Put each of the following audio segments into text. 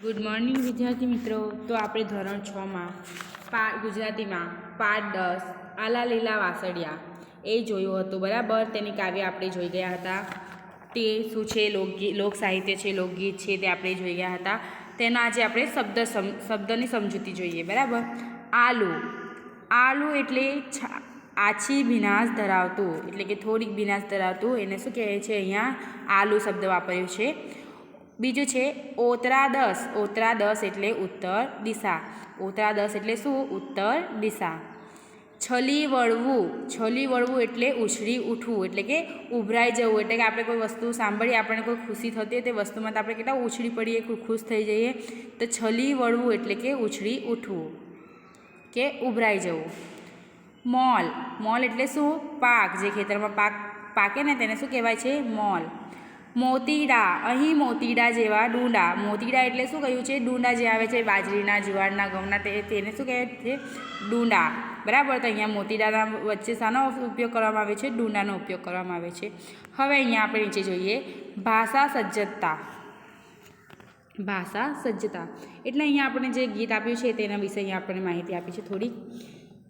Good morning વિદ્યાર્થી મિત્રો. તો આપણે ધોરણ છમાં પા, ગુજરાતીમાં પાઠ દસ આલા લીલા વાસળિયા એ જોયું હતું, બરાબર? તેની કાવ્ય આપણે જોઈ ગયા હતા. તે શું છે? લોકગીત લોક સાહિત્ય છે, લોકગીત છે, તે આપણે જોઈ ગયા હતા. તેના આજે આપણે શબ્દ સમ, શબ્દની સમજૂતી જોઈએ, બરાબર? આલુ. આલુ એટલે આછી ભીનાશ ધરાવતું, એટલે કે થોડીક ભીનાશ ધરાવતું. એને શું કહે છે અહીંયા? આલુ શબ્દ વાપર્યો છે. બીજું છે ઓતરા દસ ઓતરા દસ એટલે ઉત્તર દિશા. ઓતરા દસ એટલે શું? ઉત્તર દિશા. છલી વળવું છલી વળવું એટલે ઉછળી ઉઠવું. એટલે કે ઉભરાઈ જવું. એટલે કે આપણે કોઈ વસ્તુ સાંભળીએ, આપણને કોઈ ખુશી થતી હોય, તે વસ્તુમાં તો આપણે કેટલા ઉછળી પડીએ ખુશ થઈ જઈએ. તો છલી વળવું એટલે કે ઉછળી ઉઠવું. કે ઉભરાઈ જવું. મોલ. મોલ એટલે શું? પાક. જે ખેતરમાં પાક પાકે ને તેને શું કહેવાય છે? મોલ. મોતીડા, અહીં મોતીડા જેવા ડુંડા. મોતીડા એટલે શું કહ્યું છે? ડુંડા જે આવે છે બાજરીના, જુવારના, ઘઉંના, તે તેને શું કહેવાય છે? ડુંડા. બરાબર? તો અહીંયા મોતીડાના વચ્ચે શાનો ઉપયોગ કરવામાં આવે છે? ડુંડાનો ઉપયોગ કરવામાં આવે છે. હવે અહીંયા આપણે નીચે જોઈએ. ભાષા સજ્જતા. ભાષા સજ્જતા. એટલે અહીંયા આપણે જે ગીત આપ્યું છે તેના વિશે અહીંયા આપણને માહિતી આપી છે થોડી.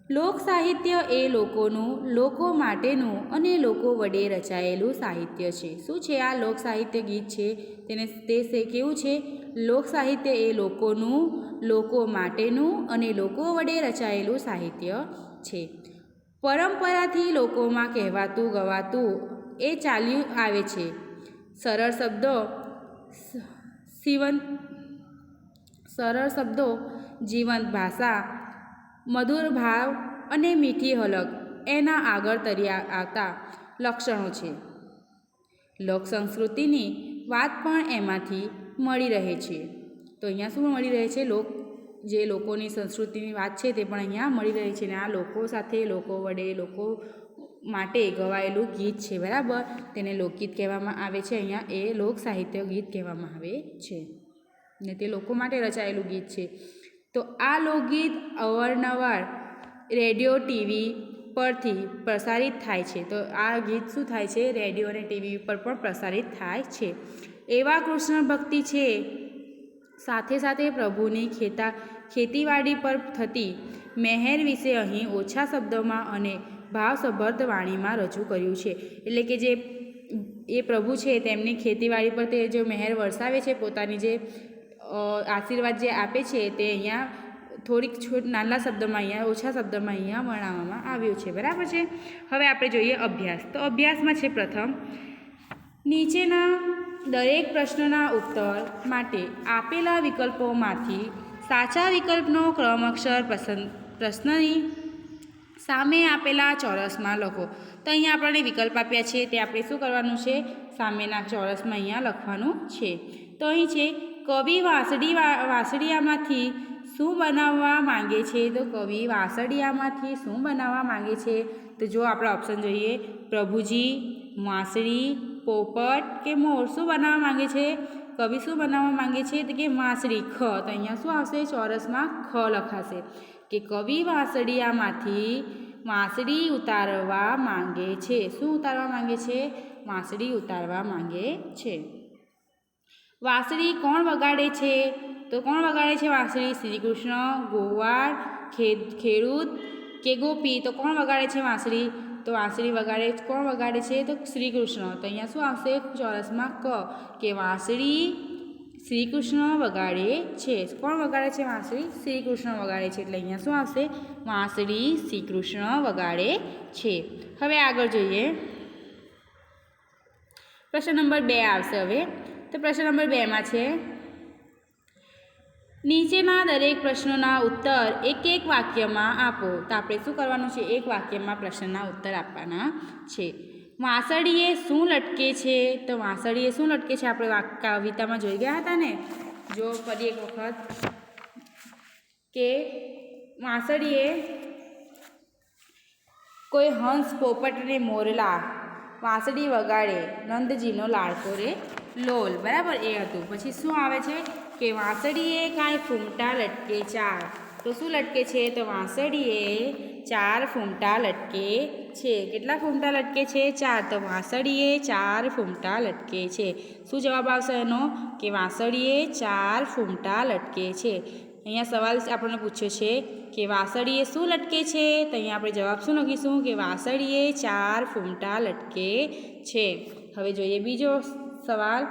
લોક સાહિત્ય એ લોકોનું, લોકો માટેનું અને લોકો વડે રચાયેલું સાહિત્ય છે. શું છે આ લોક સાહિત્ય ગીત છે? તેને, તે છે કેવું છે? લોક સાહિત્ય એ લોકોનું, લોકો માટેનું અને લોકો વડે રચાયેલું સાહિત્ય છે. પરંપરાથી લોકોમાં કહેવાતું ગવાતું એ ચાલ્યું આવે છે. સરળ શબ્દો સીવન સરળ શબ્દો, જીવંત ભાષા મધુર ભાવ અને મીઠી હલક એના આગળ તરી આવતા લક્ષણો છે. લોક સંસ્કૃતિની વાત પણ એમાંથી મળી રહે છે. તો અહીંયા શું મળી રહે છે? લોક જે લોકોની સંસ્કૃતિની વાત છે તે પણ અહીંયા મળી રહે છે અને આ લોકો સાથે લોકો વડે લોકો માટે ગવાયેલું ગીત છે, બરાબર? તેને લોકગીત કહેવામાં આવે છે. અહીંયા એ લોક સાહિત્ય ગીત કહેવામાં આવે છે. ને તે લોકો માટે રચાયેલું ગીત છે. તો આ લોકગીત અવારનવાર રેડિયો ટીવી પરથી પ્રસારિત થાય છે. તો આ ગીત શું થાય છે? રેડિયો અને ટીવી પર પણ પ્રસારિત થાય છે. એવા કૃષ્ણ ભક્તિ છે, સાથે સાથે પ્રભુની ખેતા, ખેતીવાડી પર થતી મહેર વિશે અહીં ઓછા શબ્દોમાં અને ભાવસભર વાણીમાં રજૂ કર્યું છે. એટલે કે જે એ પ્રભુ છે, તેમની ખેતીવાડી પર તે જો મહેર વરસાવે છે, પોતાની જે આશીર્વાદ જે આપે છે તે અહીંયા થોડીક છોટ, નાના શબ્દમાં અહીંયા, ઓછા શબ્દમાં અહીંયા વર્ણવવામાં આવ્યું છે. બરાબર છે? હવે આપણે જોઈએ અભ્યાસ. તો અભ્યાસમાં છે પ્રથમ, નીચેના દરેક પ્રશ્નના ઉત્તર માટે આપેલા વિકલ્પોમાંથી સાચા વિકલ્પનો ક્રમ અક્ષર પસંદ પ્રશ્નની સામે આપેલા ચોરસમાં લખો. તો અહીંયા આપણને વિકલ્પ આપ્યા છે. તે આપણે શું કરવાનું છે? સામેના ચોરસમાં અહીંયા લખવાનું છે. તો અહીં છે કવિ વાસડી વાસળિયામાંથી શું બનાવવા માંગે છે? તો કવિ વાસળિયામાંથી શું બનાવવા માંગે છે? તો જો આપણે ઓપ્શન જોઈએ, પ્રભુજી, વાંસળી, પોપટ કે મોર શું બનાવવા માંગે છે? કવિ શું બનાવવા માંગે છે? તો કે વાંસળી, ખ. તો અહીંયા શું આવશે? ચોરસમાં ખ લખાશે. કે કવિ વાંસળિયામાંથી વાંસળી ઉતારવા માંગે છે. શું ઉતારવા માંગે છે? વાંસળી ઉતારવા માંગે છે. વાંસળી કોણ વગાડે છે? તો કોણ વગાડે છે વાંસળી? શ્રી કૃષ્ણ ગોવાળ ખેડૂત કે ગોપી? તો કોણ વગાડે છે વાંસળી? તો વાંસળી વગાડે, કોણ વગાડે છે? તો શ્રી કૃષ્ણ તો અહીંયા શું આવશે? ચોરસમાં ક કે વાંસળી શ્રી કૃષ્ણ વગાડે છે. કોણ વગાડે છે વાંસળી? શ્રી કૃષ્ણ વગાડે છે. એટલે અહીંયા શું આવશે? વાંસળી શ્રી કૃષ્ણ વગાડે છે. હવે આગળ જોઈએ. પ્રશ્ન નંબર બે આવશે હવે. તો પ્રશ્ન નંબર બેમાં છે. નીચેના દરેક પ્રશ્નોના ઉત્તર એક એક વાક્યમાં આપો. તો આપણે શું કરવાનું છે? એક વાક્યમાં પ્રશ્નના ઉત્તર આપવાના છે. વાંસળીએ શું લટકે છે? તો વાંસળીએ શું લટકે છે? આપણે કવિતામાં જોઈ ગયા હતા ને? જો ફરી એક વખત. કે વાંસળીએ કોઈ હંસ પોપટ ને મોરલા. વાંસળી વગાડે. નંદજીનો લાડકો રે લોલ, બરાબર? એ હતું. પછી શું આવે છે કે વાંસળીએ કાંઈ ફૂમટા લટકે ચાર. તો શું લટકે છે? તો વાંસળીએ ચાર ફૂમટા લટકે છે. કેટલા ફૂમટા લટકે છે? ચાર. તો વાંસળીએ ચાર ફૂમટા લટકે છે. શું જવાબ આવશે એનો? કે વાંસળીએ ચાર ફૂમટા લટકે છે. અહીંયા સવાલ આપણને પૂછ્યો છે કે વાસળીએ શું લટકે છે? તો અહીંયા આપણે જવાબ શું લખીશું? કે વાસળીએ ચાર ફૂમટા લટકે છે. હવે જોઈએ બીજો સવાલ.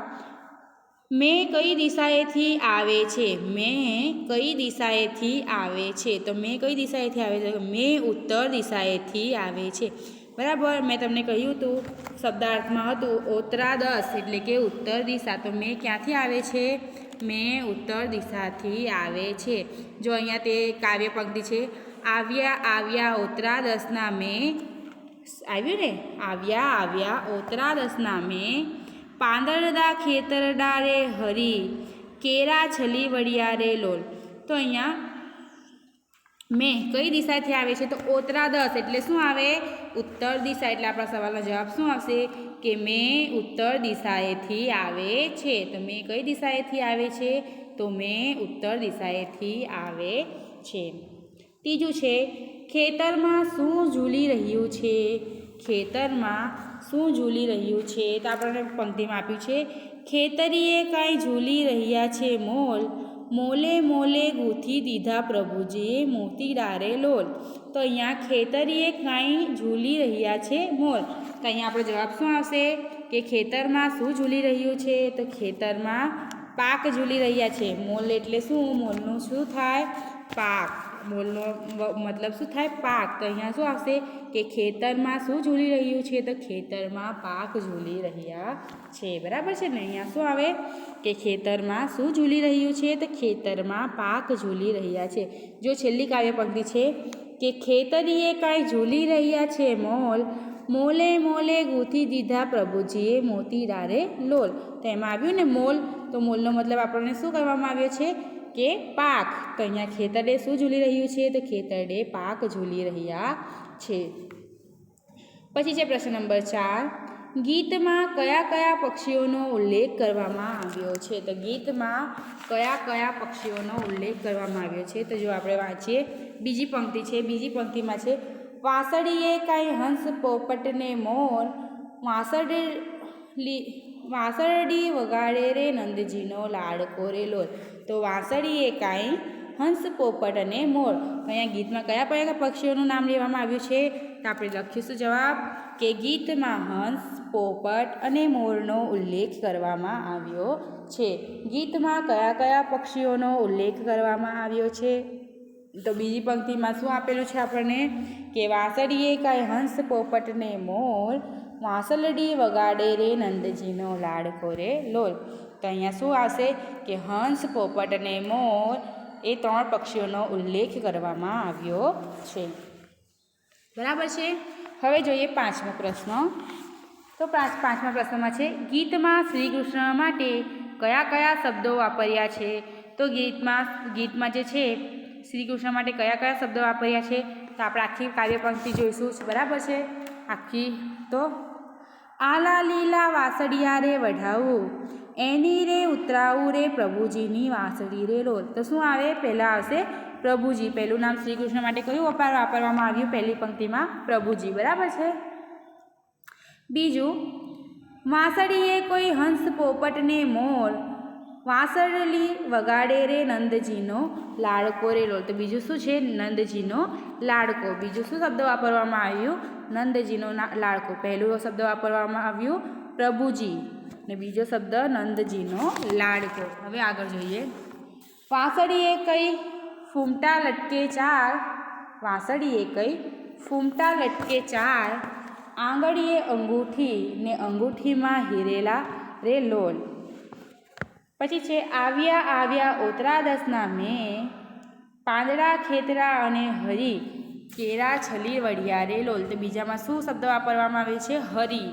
મેં કઈ દિશાએથી આવે છે? મેં કઈ દિશાએથી આવે છે? તો મેં કઈ દિશાએથી આવે છે? મેં ઉત્તર દિશાએથી આવે છે. બરાબર? મેં તમને કહ્યું હતું શબ્દાર્થમાં હતું ઓતરા એટલે કે ઉત્તર દિશા. તો મેં ક્યાંથી આવે છે? મેં ઉત્તર દિશાથી આવે છે. જો અહીંયા તે કાવ્ય પંક્તિ છે, આવ્યા આવ્યા ઓતરા મેં, આવ્યું ને? આવ્યા આવ્યા ઓતરા મેં પાંદરડા ખેતરડા રે હરી, કેરા છલી વડિયા રે લોલ. તો અહીંયા મેં કઈ દિશાથી આવે છે? તો ઓતરા દસ. એટલે શું આવે? ઉત્તર દિશા. એટલે આપણા સવાલનો જવાબ શું આવશે? કે મેં ઉત્તર દિશાએથી આવે છે. તો મેં કઈ દિશાએથી આવે છે? તો મેં ઉત્તર દિશાએથી આવે છે. ત્રીજું છે, ખેતરમાં શું ઝૂલી રહ્યું છે? ખેતરમાં શું ઝૂલી રહ્યું છે તો આપણને પંક્તિમાં આપ્યું છે, ખેતરીએ કાંઈ ઝૂલી રહ્યા છે મોલ, મોલે મોલે ગૂંથી દીધા પ્રભુજીએ મોતી ડારે લોલ. તો અહીંયા ખેતરીએ કાંઈ ઝૂલી રહ્યા છે મોલ. તો અહીંયા આપણો જવાબ શું આવશે? કે ખેતરમાં શું ઝૂલી રહ્યું છે? તો ખેતરમાં પાક ઝૂલી રહ્યા છે. મોલ એટલે શું? મોલનું શું થાય? પાક. મોલનો મતલબ શું થાય? પાક. તો અહીંયા શું આવશે કે ખેતરમાં શું ઝૂલી રહ્યું છે? તો ખેતરમાં પાક ઝૂલી રહ્યા છે. બરાબર છે ને? અહીંયા શું આવે? કે ખેતરમાં શું ઝૂલી રહ્યું છે? તો ખેતરમાં પાક ઝૂલી રહ્યા છે. જો છેલ્લી કાવ્ય પંક્તિ છે કે ખેતરીએ કાંઈ ઝૂલી રહ્યા છે મોલ, મોલે મોલે ગૂંથી દીધા પ્રભુજીએ મોતી રારે લોલ. તો એમાં આવ્યું ને મોલ? તો મોલનો મતલબ આપણને શું કરવામાં આવ્યો છે? કે પાક. તો અહીંયા ખેતરડે શું ઝૂલી રહ્યું છે? તો ખેતરડે પાક ઝૂલી રહ્યા છે. પછી છે પ્રશ્ન નંબર ચાર. ગીતમાં કયા કયા પક્ષીઓનો ઉલ્લેખ કરવામાં આવ્યો છે? તો ગીતમાં કયા કયા પક્ષીઓનો ઉલ્લેખ કરવામાં આવ્યો છે? તો જો આપણે વાંચીએ. બીજી પંક્તિ છે. બીજી પંક્તિમાં છે, વાસળીએ કાંઈ હંસ પોપટને મોર, વાસળી વાસરડી વગાડે રે નંદજીનો લાડકો રે લોલ. તો એ કાંઈ હંસ, પોપટ અને મોર. અહીંયા ગીતમાં કયા કયા પક્ષીઓનું નામ લેવામાં આવ્યું છે? તો આપણે લખીશું જવાબ. કે ગીતમાં હંસ, પોપટ અને મોરનો ઉલ્લેખ કરવામાં આવ્યો છે. ગીતમાં કયા કયા પક્ષીઓનો ઉલ્લેખ કરવામાં આવ્યો છે? તો બીજી પંક્તિમાં શું આપેલું છે આપણને? કે વાસળીએ કાંઈ હંસ, પોપટ ને મોર વાંસલડી વગાડે રે નંદજીનો લાડકો રે લોલ. તો અહીંયા શું આવશે કે હંસ, પોપટ અને મોર એ ત્રણ પક્ષીઓનો ઉલ્લેખ કરવામાં આવ્યો છે. બરાબર છે? હવે જોઈએ પાંચમો પ્રશ્ન. તો પાંચ, પાંચમા પ્રશ્નમાં છે, ગીતમાં શ્રી કૃષ્ણ માટે કયા કયા શબ્દો વાપર્યા છે? તો ગીતમાં ગીતમાં જે છે શ્રી કૃષ્ણ માટે કયા કયા શબ્દો વાપર્યા છે? તો આપણે આખી કાવ્ય જોઈશું. બરાબર છે? આખી તો? આલા લીલા વાસળિયા રે વઢાવું એની રે ઉતરાવું રે પ્રભુજીની વાસળી રે લોલ. તો શું આવે? પહેલાં આવશે પ્રભુજી. પહેલું નામ શ્રી કૃષ્ણ માટે કયું વપાર વાપરવામાં આવ્યું? પહેલી પંક્તિમાં પ્રભુજી. બરાબર છે? બીજું, વાંસળીએ કોઈ હંસ પોપટને મોર વાંસળી વગાડે રે નંદજીનો લાડકો રે લોલ તો બીજું શું છે? નંદજીનો લાડકો. બીજું શું શબ્દ વાપરવામાં આવ્યું? નંદજીનો લાડકો. પહેલું શબ્દ વાપરવામાં આવ્યું પ્રભુજી. ને બીજો શબ્દ નંદજીનો લાડકો. હવે આગળ જોઈએ. વાંસળીએ કઈ ફૂમટા લટકે ચાર? વાંસળીએ કઈ ફૂમટા લટકે ચાર? આંગળીએ અંગૂઠી ને અંગૂઠીમાં હીરેલા રે લોલ. પછી છે, આવ્યા આવ્યા ઓતરા દસના મેં પાંદડા, ખેતરા અને હરી કેરા છલી વડિયા રે લોલ તો બીજામાં શું શબ્દ વાપરવામાં આવે છે? હરી.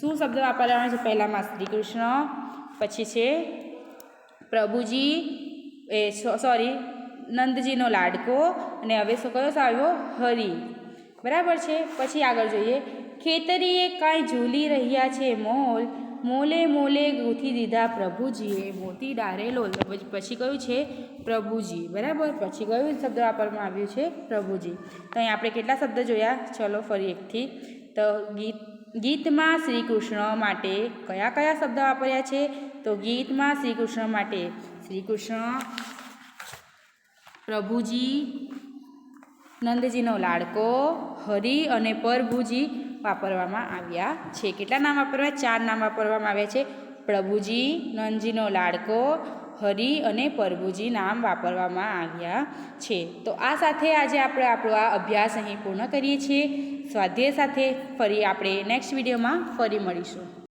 શું શબ્દ વાપરવામાં આવે છે? પહેલાંમાં શ્રી કૃષ્ણ પછી છે, પ્રભુજી, એ સોરી, નંદજીનો લાડકો, અને હવે શું કયો આવ્યો? હરી. બરાબર છે? પછી આગળ જોઈએ. ખેતરીએ કાંઈ ઝૂલી રહ્યા છે મોલ મોલે મોલે ગૂંથી દીધા પ્રભુજીએ, મોતી ડારેલો. પછી- કયું છે? પ્રભુજી. બરાબર? પછી કયું શબ્દ વાપરવામાં આવ્યું છે? પ્રભુજી. તો અહીં આપણે કેટલા શબ્દ જોયા? ચલો ફરી એકથી. તો ગીત, ગીતમાં શ્રી કૃષ્ણ માટે કયા કયા શબ્દ વાપર્યા છે? તો ગીતમાં શ્રી કૃષ્ણ માટે શ્રી કૃષ્ણ પ્રભુજી, નંદજીનો લાડકો, હરિ અને પરભુજી વાપરવામાં આવ્યા છે. કેટલા નામ વાપરવા? ચાર નામ વાપરવામાં આવ્યા છે. પ્રભુજી, નંદજીનો લાડકો, હરિ અને પરભુજી નામ વાપરવામાં આવ્યા છે. તો આ સાથે આજે આપણે આપણો આ અભ્યાસ અહીં પૂર્ણ કરીએ છીએ. સ્વાધ્યાય સાથે ફરી આપણે નેક્સ્ટ વિડીયોમાં ફરી મળીશું.